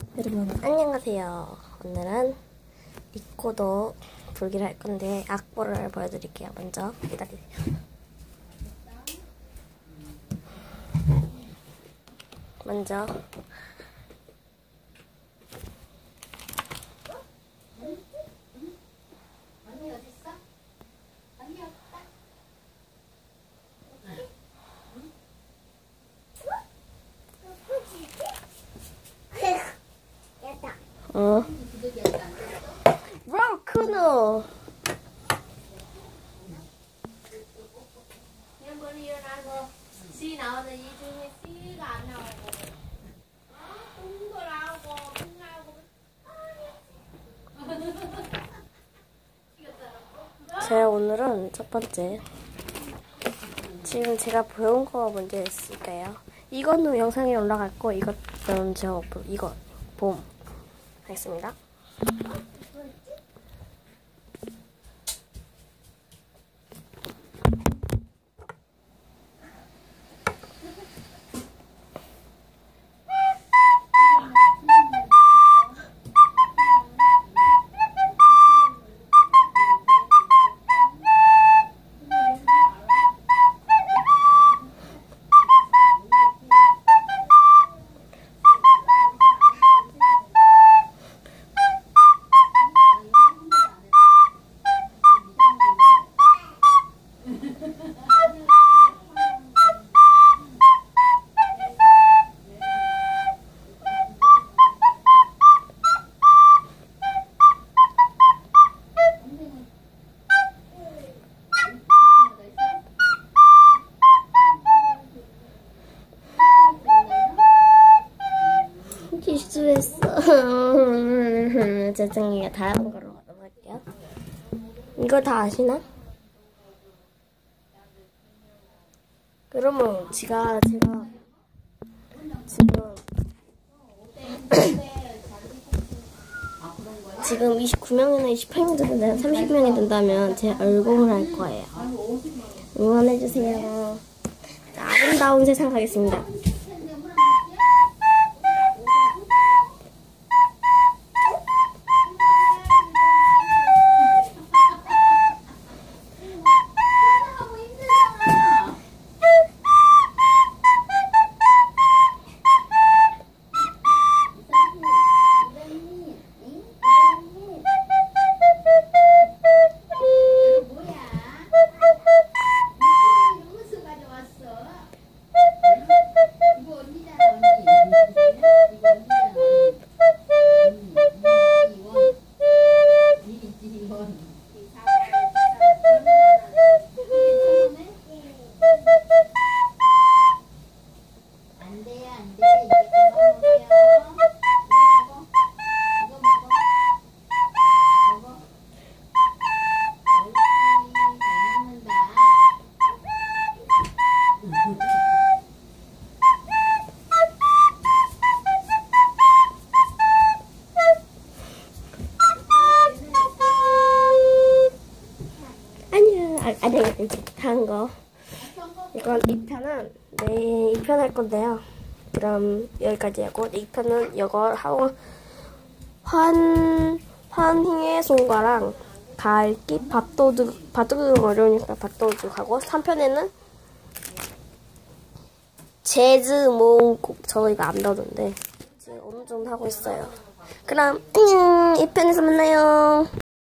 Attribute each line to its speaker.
Speaker 1: 여러분 안녕하세요. 오늘은 리코더 불기를 할 건데 악보를 보여드릴게요. 먼저 기다리세요. 먼저 어. 로크노.
Speaker 2: 멤버리 일어나고 C 나오는 이 중에 C가 안 나오고. B도 나오고 B 나오고.
Speaker 1: 제 오늘은 첫 번째. 지금 제가 배운 거 먼저 했을까요? 이거는 영상에 올라갈 거 이것은 저 이거 봄 하겠습니다. 죄송해요. 다른 걸로 넘어갈게요. 이거 다 아시나? 그러면 제가 제가 지금 지금 29명이나 28명 된다면 30명이 된다면 제 얼공을 할 거예요. 응원해주세요. 자, 아름다운 세상 가겠습니다. 아, 아니, 아니, 다른 거. 이건 2편은 네, 2편 할 건데요. 그럼 여기까지 하고 2편은 이거 하고 환, 환희의 손가락, 갈기, 밥도둑, 밥도둑은 어려우니까 밥도둑하고 3편에는 재즈 모음곡 저희가 안 배우는데 지금 어느 정도 하고 있어요. 그럼 안녕 2편에서 만나요.